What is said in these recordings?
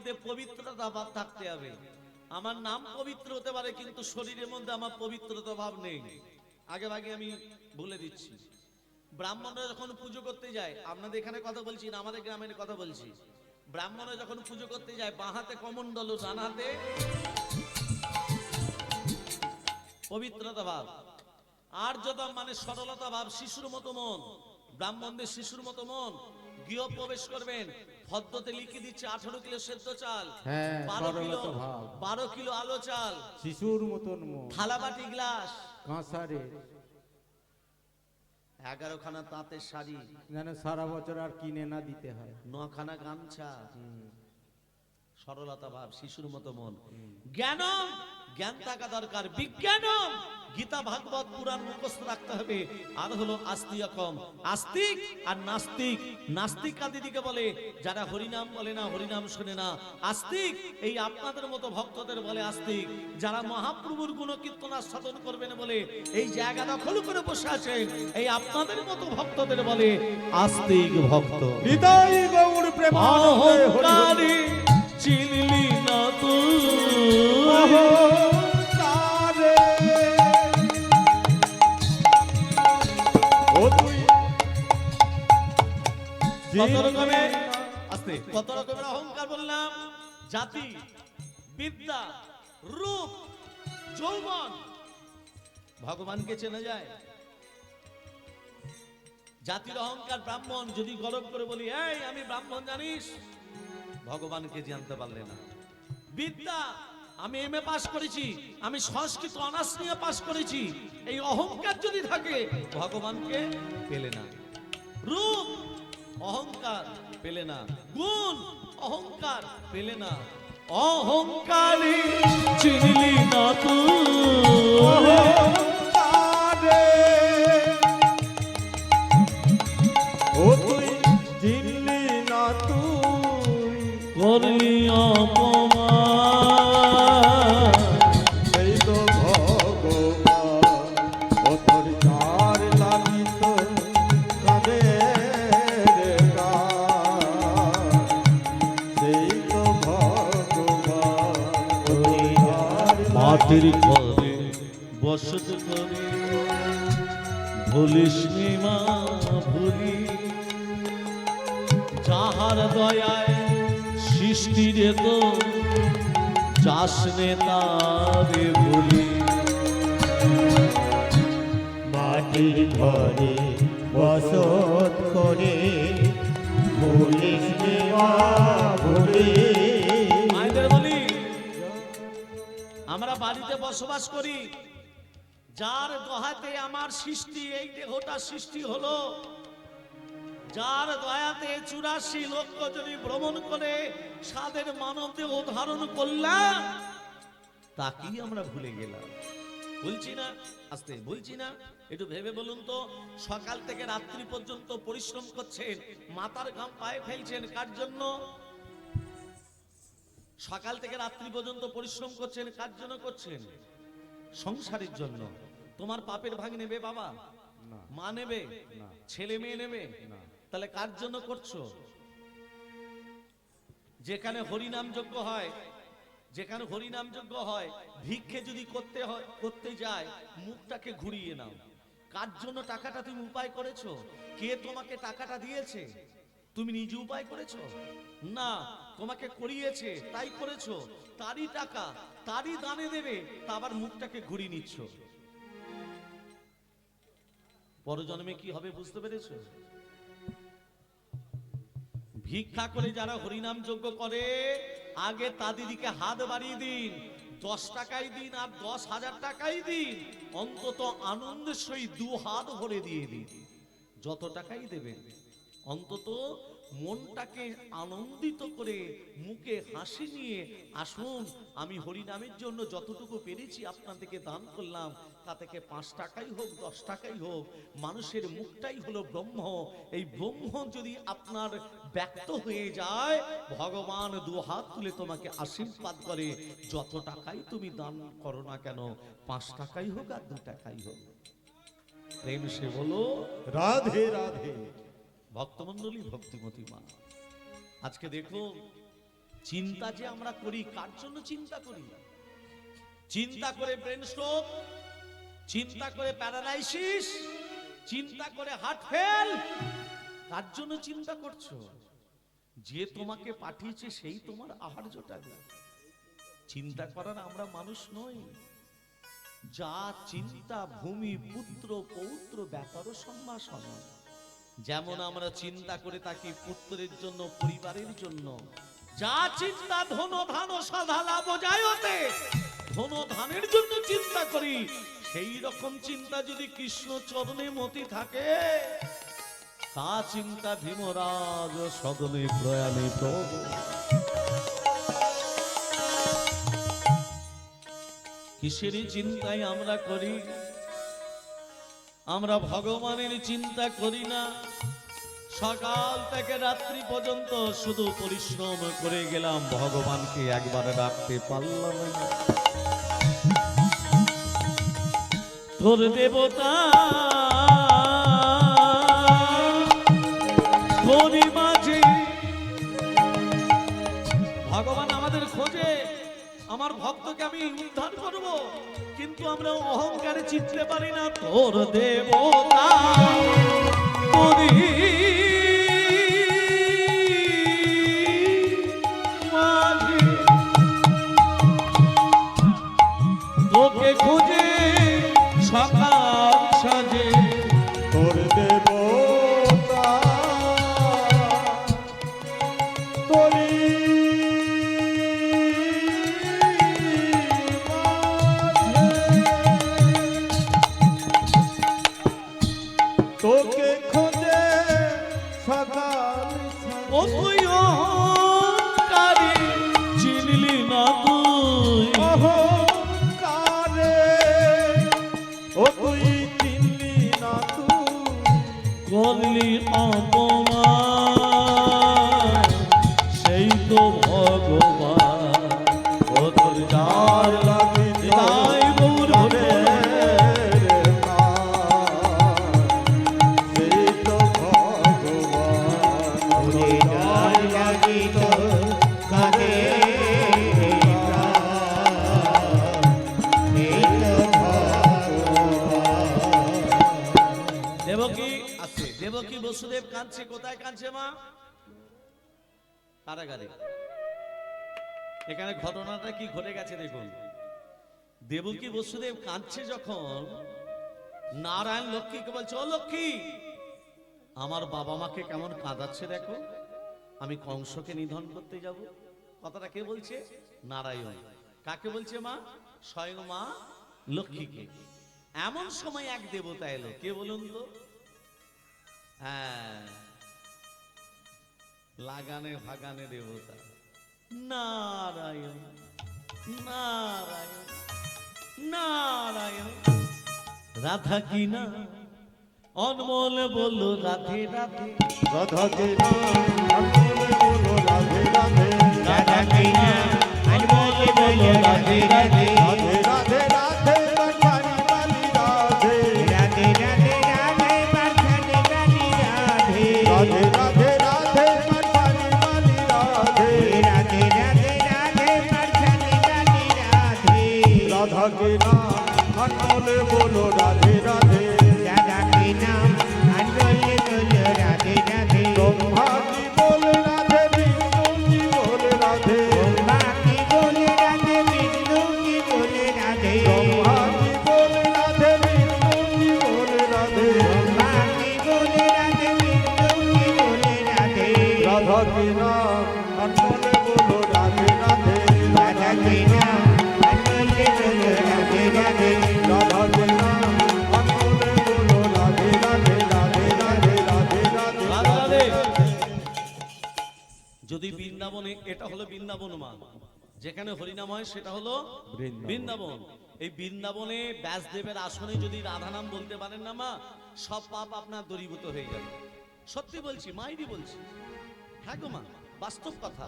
মধ্যে পবিত্রতা ভাব থাকতে হবে। আমার নাম পবিত্র হতে পারে, কিন্তু শরীরের মধ্যে আমার পবিত্রতা ভাব নেই। আগে ভাগে আমি বলে দিচ্ছি। ব্রাহ্মণরা যখন পুজো করতে যায়, আপনাদের এখানে কথা বলছি না, আমাদের গ্রামের কথা বলছি। ব্রাহ্মণরা যখন পুজো করতে যায়, বাঁ হাতে কমণ্ডল, ডান হাতে পবিত্রতা ভাব। আর যত মানে সরলতা ভাব, শিশুর মতো মন। ব্রাহ্মণদের শিশুর মতো মন। গৃহ প্রবেশ করবেন লিখে দিচ্ছে আঠারো কিলো সেদ্ধ চাল হ্যাঁ, বারো কিলো বারো কিলো আলো চাল শিশুর মতন থালাবাটি গ্লাস কাঁসারে। এগারো খানা তাঁতের শাড়ি। যেন সারা বছর আর কিনে না দিতে হয়। নখানা গামছা। সরলতা ভাব শিশুর মতো মন। জ্ঞান জ্ঞান থাকা দরকার। বিজ্ঞান গীতা ভাগবত পুরাণ মুখস্থ রাখতে হবে। আর হলো আস্তিকম আস্তিক আর নাস্তিক। নাস্তিক কাদিদিকে বলে যারা হরিনাম বলে না হরিনাম শোনে না। আস্তিক এই আপনাদের মতো ভক্তদের বলে আস্তিক। যারা মহাপ্রভুর গুণ কীর্তনা সাধন করবেন বলে এই জায়গা দখল করে বসে আছেন এই আপনাদের মতো ভক্তদের বলে আস্তিক ভক্ত। হৃদয় গৌর হরি। অহংকারী। চিনলি না তুই। রকমের আস্তে। কত রকমের অহংকার বললাম? জাতি বিদ্যা রূপ যৌবন। ভগবানকে চেনা যায়। জাতির অহংকার ব্রাহ্মণ যদি গরব করে বলি এই আমি ব্রাহ্মণ জানিস? ভগবানকে জানতে পারলে না। বিদ্যা আমি এম এ পাশ করেছি আমি সংস্কৃত অনার্স নিয়ে পাশ করেছি। এই অহংকার যদি থাকে ভগবানকে পেলে না। রূপ অহংকার পেলে না। গুণ অহংকার পেলে না। অহংকারী চিনলি না তুই মাটির ঘরে বসত করে। আমরা বাড়িতে বসবাস করি। যার দহাতে আমার সৃষ্টি, এই দেহটা সৃষ্টি হলো। যার দয়াতে চুরাশি লক্ষ যদি ভ্রমণ করে সাদের মানব দেহ ধারণ করলাম, তাকেই আমরা ভুলে গেলাম। বলছি না, আস্তে বলছি না। একটু ভেবে বলুন তো সকাল থেকে রাত্রি পর্যন্ত পরিশ্রম করছেন মাথার ঘাম পায়ে ফেলছেন কার জন্য? সকাল থেকে রাত্রি পর্যন্ত পরিশ্রম করছেন কার জন্য করছেন? সংসারের জন্য। তোমার পাপের ভাগ নেবে বাবা? মা নেবে? ছেলে মেয়ে নেবে? তাহলে কার জন্য করছ? যেখানে হরিনাম যোগ্য হয় যেখানে হরিনাম যোগ্য হয় ভিক্ষে যদি করতে হয় করতে যায় মুখটাকে ঘুরিয়ে নাও। কার জন্য টাকাটা তুমি উপায় করেছ? কে তোমাকে টাকাটা দিয়েছে? তুমি নিজে উপায় করেছ? না, তোমাকে করিয়েছে, তাই করেছ। তারই টাকা, তারই দানে দেবে, তা আবার মুখটাকে ঘুরিয়ে নিচ্ছ। পরজন্মে কি হবে বুঝতে পেরেছ? ভিক্ষা করে যারা হরিনাম যজ্ঞ করে, আগে তাদিদিকে হাত বাড়িয়ে দিন। দশ টাকাই দিন আর দশ হাজার টাকাই দিন। অন্তত আনন্দের সহিত দু হাত ভরে দিয়ে দিন। যত টাকাই দেবেন, অন্তত মনটাকে আনন্দিত করে মুখে হাসি নিয়ে, আসুন, আমি হরিনামের জন্য যতটুকু পেরেছি আপনাদেরকে দান করলাম, তা থেকে পাঁচ টাকাই হোক, দশ টাকাই হোক, মানুষের মুখটাই হলো ব্রহ্ম। এই ব্রহ্ম যদি আপনার ব্যক্ত হয়ে যায়, ভগবান দু হাত তুলে তোমাকে আশীর্বাদ করে, যত টাকাই তুমি দান করো না কেন, পাঁচ টাকাই হোক আর দু টাকাই হোক। প্রেম সে বলো, রাধে রাধে। ভক্তমন্ডলী ভক্তিমতী মা আজকে দেখো চিন্তা যে আমরা করি, কার জন্য চিন্তা করি? চিন্তা করে ব্রেন স্ট্রোক, চিন্তা করে প্যারালাইসিস, চিন্তা করে হার্ট ফেল, কার জন্য চিন্তা করছ? যে তোমাকে পাঠিয়েছে সেই তোমার আহার জোটাবে চিন্তা করার আমরা মানুষ নই। যা চিন্তা, ভূমি, পুত্র, পৌত্র ব্যাপার সম্ভাষণ যেমন আমরা চিন্তা করে থাকি পুত্রের জন্য পরিবারের জন্য। যা চিন্তা ধন ধান সাধা লাভ যায়তে ধন ধানের জন্য চিন্তা করি। সেই রকম চিন্তা যদি কৃষ্ণ চরণে মতি থাকে তা চিন্তা ভীমরাজ সদনে প্রয়াণে প্রভু কিসের চিন্তায় আমরা করি? আমরা ভগবানের চিন্তা করি না। সকাল থেকে রাত্রি পর্যন্ত শুধু পরিশ্রম করে গেলাম, ভগবানকে একবার রাখতে পারলাম না। তোর দেবতা মাঝে। ভগবান আমাদের খোঁজে, আমার ভক্তকে আমি উদ্ধার করব। কিন্তু আমরা অহংকারে চিনতে পারি না তোর দেবতা। صل قضايا কারাগারে। এখানে ঘটনাটা কি ঘটে গেছে দেখুন। দেবকী বসুদেব কাঁদছে যখন? নারায়ণ লক্ষ্মীকে বলছে, ও লক্ষ্মী, আমার বাবা মাকে কেমন কাঁদাচ্ছে দেখো? আমি কংসকে নিধন করতে যাব। কথাটা কে বলছে? নারায়ণ। কাকে বলছে মা? স্বয়ং মা লক্ষ্মীকে। এমন সময় এক দেবতা এলো। কে বলুন তো? হ্যাঁ লাগানে ভাগানে দেবতা। নারায়ণ নারায়ণ নারায়ণ। রাধা কি না? অনমল বলল রাধে রাধে। রাধা কে নাম বলো রাধে রাধে। রাধা কৃষ্ণ অনমোল বল রাধে রাধে রাধে। God. বৃন্দাবনে এটা হলো বৃন্দাবন মা। যেখানে হরিনাম হয় সেটা হলো বৃন্দাবন। এই বৃন্দাবনে ব্যাসদেবের আসনে যদি রাধা নাম বলতে পারেন না মা সব পাপ আপনার দূরীভূত হয়ে যাবে। সত্যি বলছি মাইরি বলছি। হ্যাঁ গো মা বাস্তব কথা।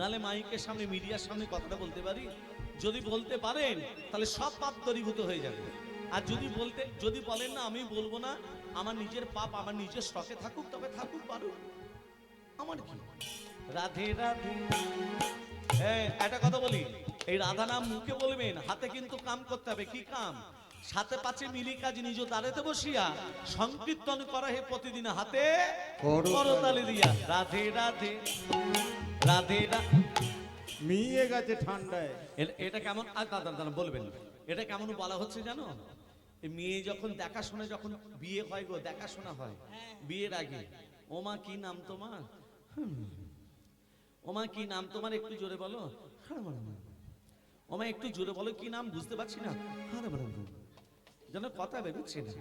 নালে মাইকের সামনে মিডিয়ার সামনে কথাটা বলতে পারি? যদি বলতে পারেন তাহলে সব পাপ দূরীভূত হয়ে যাবে। আর যদি বলতে যদি বলেন না আমি বলব না আমার নিজের পাপ আমার নিজের স্টকে থাকুক তবে থাকুক পারুক আমার কি? রাধে রাধে। হ্যাঁ একটা কথা বলি। এই রাধা নাম মুখে বলবেন হাতে কিন্তু কাম করতে হবে। কি কাম? সাথে পাচ্ছে মিলি কাজ নিজ দাঁড়াতে বসিয়া সংকীর্তন করা হে প্রতিদিন হাতে করতালি। দিয়া। রাধে রাধে। রাধে রাধে মিয়ে গেছে ঠান্ডায়। এটা কেমন আর দাদা দাদা বলবেন। এটা কেমন বলা হচ্ছে জানো? এই মেয়ে যখন দেখাশোনা যখন বিয়ে হয় গো দেখাশোনা হয়। বিয়ের আগে। ওমা কি নাম তোমার। ওমা কি নাম তোমার একটু জোরে বলো? ওমা একটু জোরে বলো কি নাম বুঝতে পারছি না। যেন কথা বেরোচ্ছে না।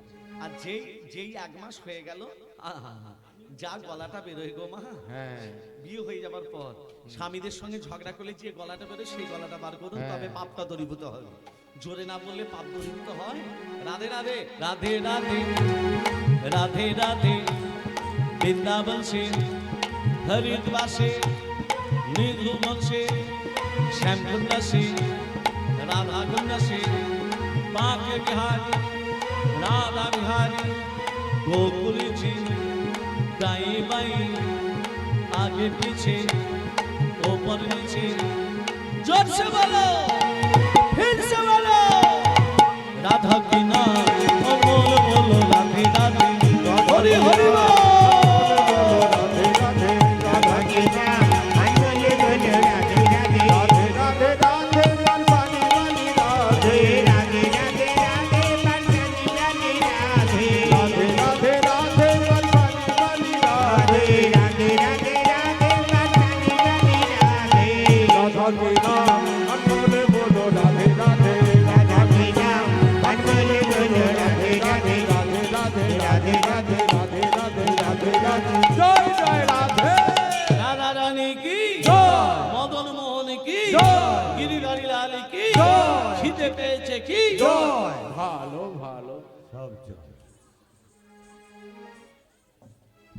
আর যেই যেই এক মাস হয়ে গেল যা গলাটা বেরোয় গো মা। হ্যাঁ। বিয়ে হয়ে যাবার পর স্বামীদের সঙ্গে ঝগড়া করলে যে গলাটা বেরোয় সেই গলাটা বার করুন হ্যাঁ। তবে পাপটা দরিভূত হবে। জোরে না বললে পাপ দূরীভূত হয়। রাধে রাধে রাধে রাধে রাধে রাধে। বৃন্দাবন সে হরিদ্বার সে নির্গুমন সে শ্যামকুন্দ সে রাধা কুন্দ সে बाके बिहारी राधा बिहारी गोकुल जी दाई बाई आगे पीछे ऊपर नीचे जोर से बोलो फिर से बोलो राधा की नाम ओ बोलो बोलो राधे राधे हरि हरि बोल রাধে রাধে রাধা কৃষ্ণা আঞ্জলি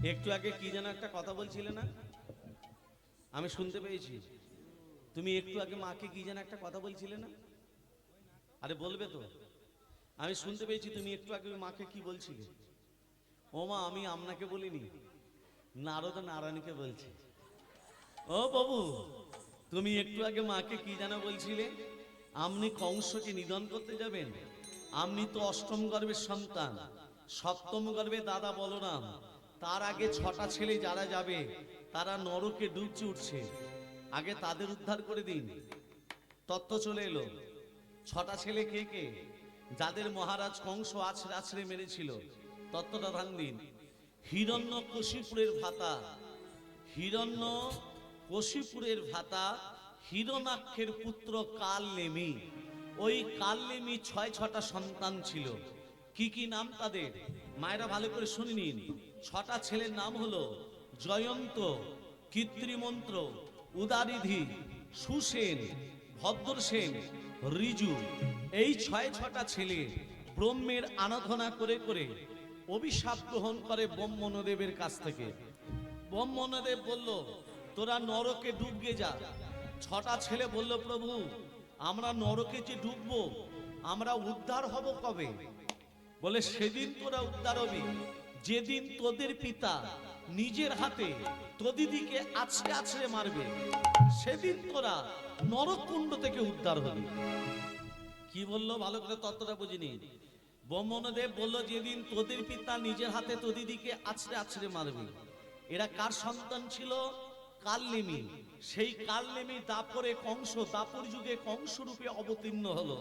একটু আগে কি যেন একটা কথা বলছিলে না? আমি শুনতে পেয়েছি। তুমি একটু আগে মাকে কি যেন একটা কথা বলছিলে না? আরে বলবে তো। আমি শুনতে পেয়েছি তুমি একটু আগে মাকে কি বলছিলে? ও মা, আমি আপনাকে বলিনি, নারদ নারায়ণকে বলছি। ও বাবু, তুমি একটু আগে মাকে কি যেন বলছিলে? আপনি কংসকে নিধন করতে যাবেন। আপনি তো অষ্টম গর্ভের সন্তান, সপ্তম গর্ভে দাদা বলরাম। তার আগে ছটা ছেলে যারা যাবে, তারা নরকে ডুবছে উঠছে। আগে তাদের উদ্ধার করে দিন। তত্ত্ব চলে এলো। ছটা ছেলে কে কে? যাদের মহারাজ কংস আছড়ে আছড়ে মেরেছিল। তত্ত্বটা ধান দিন। হিরণ্য কশিপুরের ভাতা। হিরণ্য কশিপুরের ভাতা হিরণাক্ষের পুত্র কাল নেমি ওই কাল নেমি ছয় ছটা সন্তান ছিল। কি কি নাম তাদের? মায়েরা ভালো করে শুনে নিন। ছটা ছেলের নাম হলো জয়ন্ত, কৃত্রিমন্ত্র, উদারিধি, সুসেন ভদ্রসেন রিজু। এই ছয় ছটা ছেলে ব্রহ্মের আরাধনা করে করে অভিশাপ গ্রহণ করে ব্রহ্মণদেবের কাছ থেকে। ব্রহ্মণদেব বলল, তোরা নরকে ডুবগে যা। ছটা ছেলে বলল, প্রভু, আমরা নরকে যে ডুববো, আমরা উদ্ধার হব কবে? বলে, সেদিন তোরা উদ্ধার হবি। যেদিন তোদের পিতা নিজের হাতে তোদিদিকে আছড়ে আছড়ে মারবে, সেদিন তোরা নরকুণ্ড থেকে উদ্ধার হবে। কি বলল? ভালো করে তত্ত্বটা বুঝিনি ব্রহ্মণদেব বলল, যেদিন তোদের পিতা নিজের হাতে তোদিদিকে আছড়ে আছড়ে মারবে, এরা কার সন্তান ছিল? কালনেমি। সেই কালনেমি দাপরে কংস, দাপর যুগে কংস রূপে অবতীর্ণ হলো।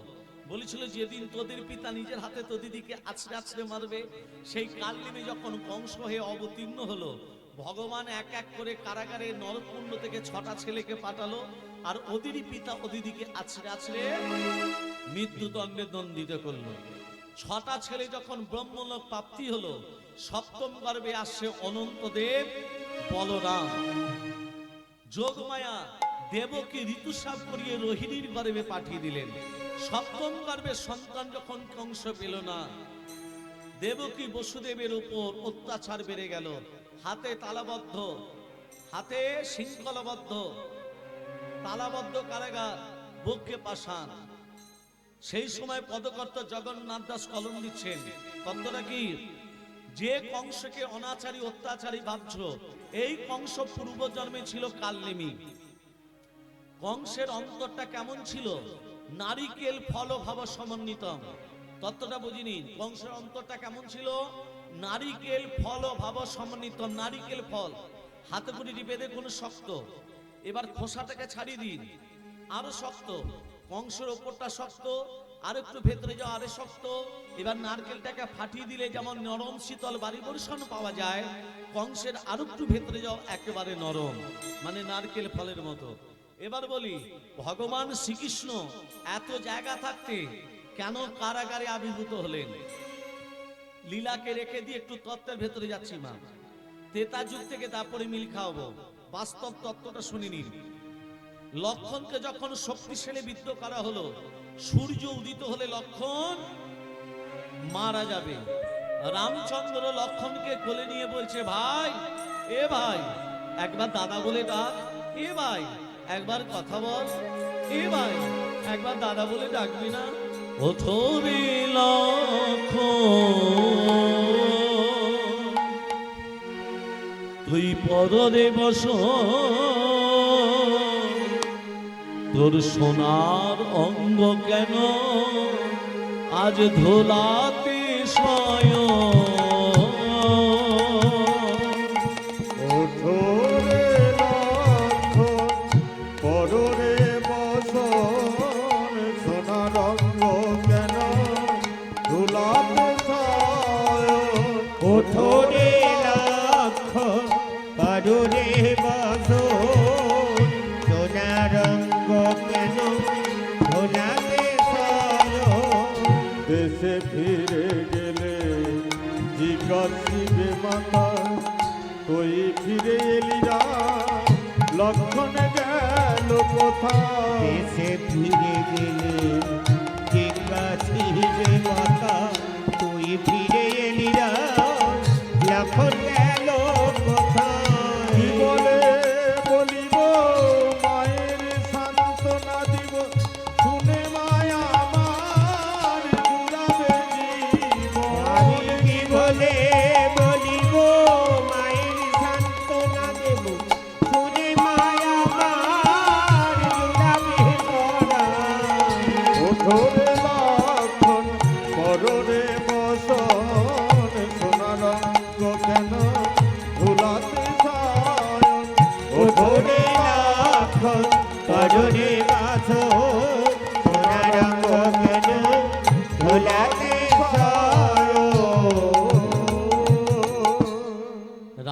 বলেছিল, যেদিন তোদের পিতা নিজের হাতে তোদিদিকে আছড়ে আছড়ে মারবে, সেই কালনেমি যখন কংস হয়ে অবতীর্ণ হলো, ভগবান এক এক করে কারাগারে নরকুণ্ড থেকে ছটা ছেলেকে পাঠালো, আর ওদেরই পিতা ওদিদিকে আছড়ে আছড়ে মৃত্যুদণ্ডে দণ্ডিত করল। ছটা ছেলে যখন ব্রহ্মলোক প্রাপ্তি হলো, সপ্তম গর্ভে আসছে অনন্তদেব বলরাম। যোগমায়া দেবকে ঋতুস্রাব করিয়ে রোহিণীর গর্ভে পাঠিয়ে দিলেন। সপ্তম গর্ভের সন্তান যখন কংস পেল না, দেবকী বসুদেবের উপর অত্যাচার বেড়ে গেল। হাতে তালাবদ্ধ, হাতে শৃঙ্খলাবদ্ধ, তালাবদ্ধ কারাগার, বুকে পাষাণ। সেই সময় পদকর্তা জগন্নাথ দাস কলম দিচ্ছেন তত্ত্বটা কি, যে কংসকে অনাচারী, অত্যাচারী ভাবছ, এই কংস পূর্বজন্মে ছিল কালনেমি। কংসের অন্তরটা কেমন ছিল? নারিকেল ফল ভাব সমন্বিতম। তত্ত্বটা বুঝিনি। কংসের অন্তরটা কেমন ছিল? নারিকেল ফল ভাব সমন্বিত নারিকেল ফল। হাতে করে টিপে দেখুন শক্ত। এবার খোসাটাকে ছাড়িয়ে দিন। আরও শক্ত। কংসের ওপরটা শক্ত। আর একটু ভেতরে যাও, আরে শক্ত। এবার নারকেলটাকে ফাটিয়ে দিলে যেমন নরম শীতল বাড়ি বর্ষণ পাওয়া যায় কংসের আরও একটু ভেতরে যাও, একেবারে নরম। মানে নারকেল ফলের মতো। এবার বলি, ভগবান শ্রীকৃষ্ণ এত জায়গা থাকতে কেন কারাগারে আবির্ভূত হলেন? লীলাকে রেখে দিয়ে একটু তত্ত্বের ভেতরে যাচ্ছি, মা। তেতা যুগ থেকে তারপরে মিল খাওয়াবো। বাস্তব তত্ত্বটা শুনে নিন। লক্ষণকে যখন শক্তিশালী বিদ্ধ করা হলো, সূর্য উদিত হলে লক্ষণ মারা যাবে। রামচন্দ্র লক্ষণকে কোলে নিয়ে বলছে, ভাই, এ ভাই, একবার দাদা বলে ডাক, এ ভাই। একবার কথা বল। এ ভাই? একবার দাদা বলে ডাকবি না। লক্ষণ তুই পদরে বস। তোর সোনার অঙ্গ কেন? আজ ধোলাতে সয়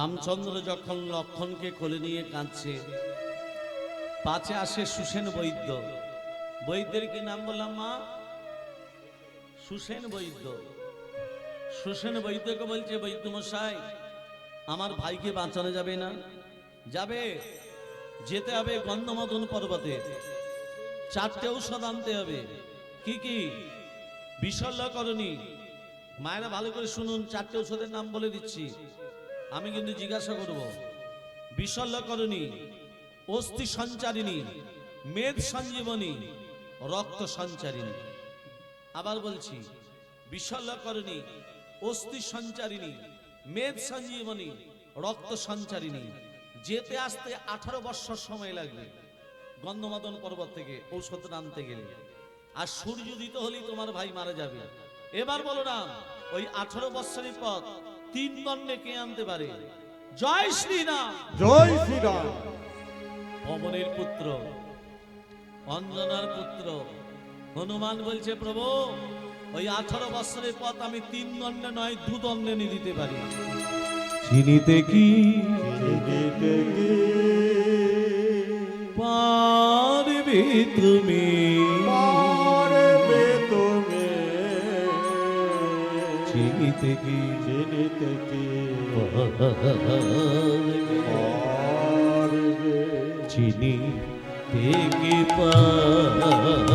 রামচন্দ্র যখন লক্ষণকে কোলে নিয়ে কাঁদছে, পাছে আসে সুসেন বৈদ্য। বৈদ্যের কি নাম বললাম মা? সুসেন বৈদ্য। সুসেন বৈদ্যকে বলছে, বৈদ্য মশাই, আমার ভাইকে বাঁচানো যাবে না। যাবে, যেতে হবে গন্ধমদন পর্বতে। চারটে ঔষধ আনতে হবে। কি কি? বিশল্যকরণী মায়েরা ভালো করে শুনুন, চারটে ঔষধের নাম বলে দিচ্ছি। আমি কিন্তু জিজ্ঞাসা করব বিশল্যকরণী অস্থি সঞ্চারিণী, মেদ সঞ্জীবনী, রক্ত সঞ্চারিণী। আবার বলছি বিশল্যকরণী অস্থি সঞ্চারিণী, মেদ সঞ্জীবনী, রক্ত সঞ্চারিণী, যেতে আসতে আঠারো বৎসর সময় লাগবে, গন্ধমাদন পর্বত থেকে, ঔষধ আনতে গেলে। আর সূর্য দিতে হলেই তোমার ভাই মারা যাবে। এবার বলো না, ওই আঠারো বৎসরের পথ তিন দণ্ডে কে আনতে পারে? জয় শ্রীরাম। জয় শ্রীরাম। পবনের পুত্র অঞ্জনার পুত্র হনুমান বলছে প্রভু ওই আঠারো বছরের পথ আমি তিন দণ্ডে নয় দু দণ্ডে নিয়ে দিতে পারি। চিনিতে কি? চিনিতে কি? পারবে তুমি? Chini teki, chini teki, parve, parve, chini teki parve.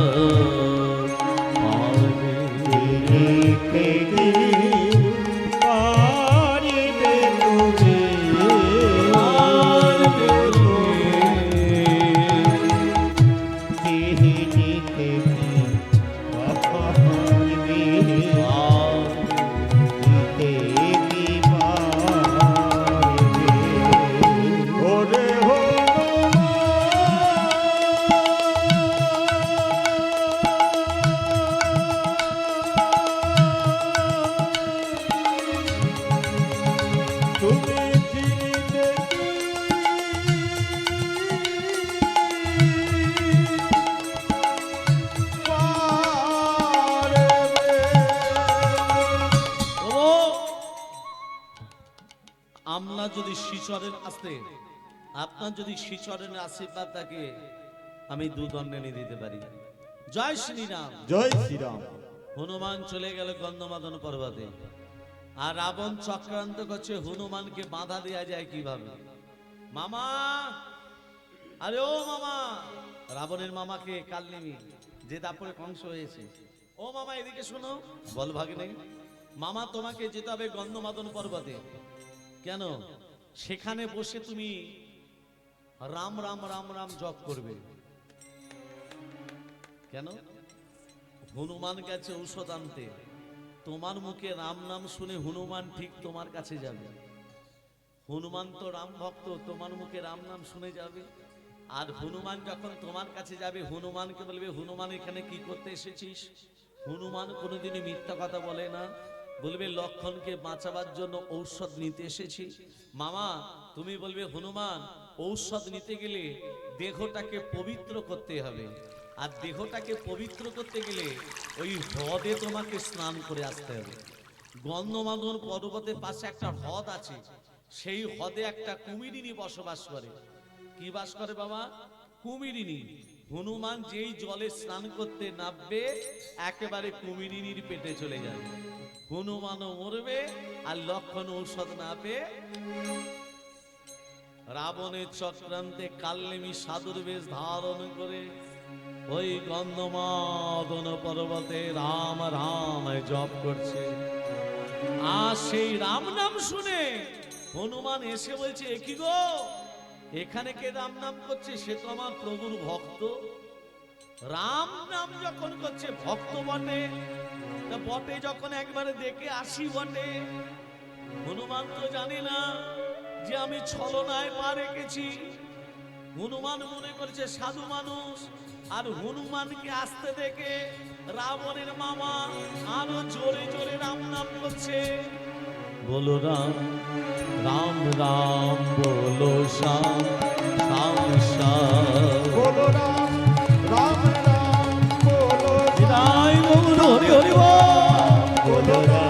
শিচরের আসতে। আপনার যদি শিচরের আশীর্বাদ থাকে আমি দুদণ্ড এনে দিতে পারি। জয় শ্রীরাম। জয় শ্রীরাম। হনুমান চলে গেল গন্ধমাদন পর্বতে। আর রাবণ চক্রান্ত করছে হনুমানকে বাধা দেয়া যায় কীভাবে? মামা! আরে ও মামা! রাবণের মামাকে কাল নেমি যে তারপরে কংস হয়েছে। ও মামা এদিকে শোনো বল ভাগ্নে। মামা তোমাকে যেতে হবে গন্ধমাদন পর্বতে। কেন? সেখানে বসে তুমি রাম রাম রাম রাম জপ করবে। কেন? হনুমান গেছে ঔষধ আনতে। তোমার মুখে রাম নাম শুনে হনুমান ঠিক তোমার কাছে যাবে। হনুমান তো রাম ভক্ত, তোমার মুখে রাম নাম শুনে যাবে। আর হনুমান যখন তোমার কাছে যাবে, হনুমানকে বলবে, হনুমান, এখানে কি করতে এসেছিস? হনুমান কোনোদিনই মিথ্যা কথা বলে না। বলবে, লক্ষণকে বাঁচাবার জন্য ঔষধ নিতে এসেছি। মামা, তুমি বলবে, হনুমান, ঔষধ নিতে গেলে দেহটাকে পবিত্র করতে হবে। আর দেহটাকে পবিত্র করতে গেলে ওই হ্রদে তোমাকে স্নান করে আসতে হবে। গন্ধমাদন পর্বতের পাশে একটা হ্রদ আছে। সেই হ্রদে একটা কুমিরিনী বসবাস করে। কি বাস করে বাবা? কুমিরিনী। হনুমান যেই জলে স্নান করতে নামবে, একেবারে কুমিরিনীর পেটে চলে যাবে। হনুমানও মরবে আর লক্ষণ ঔষধ না পেয়ে রাবণের চক্রান্তে কাল্লেমি সাধুর বেশ ধারণ করে, ওই গন্ধমাদন পর্বতে রাম রাম জপ করছে। আর সেই রাম নাম শুনে হনুমান এসে বলছে, "এ কি গো? এখানে কে রাম নাম করছে সে তো আমার প্রভুর ভক্ত। রাম নাম যখন করছে, ভক্ত বটে। তা বটে যখন একবারে দেখে আসি বটে। হনুমান তো জানে না যে আমি ছলনায় পা রেখেছি। হনুমান মনে করছে, সাধু মানুষ, আর হনুমানকে আসতে দেখে রাবণের মামা আরও জোরে জোরে রাম নাম করছে। বলো রাম রাম রাম বলো শ্যাম শ্যাম শ্যাম। বলো রাম রাম রাম বলো হরি হরি বলো রাম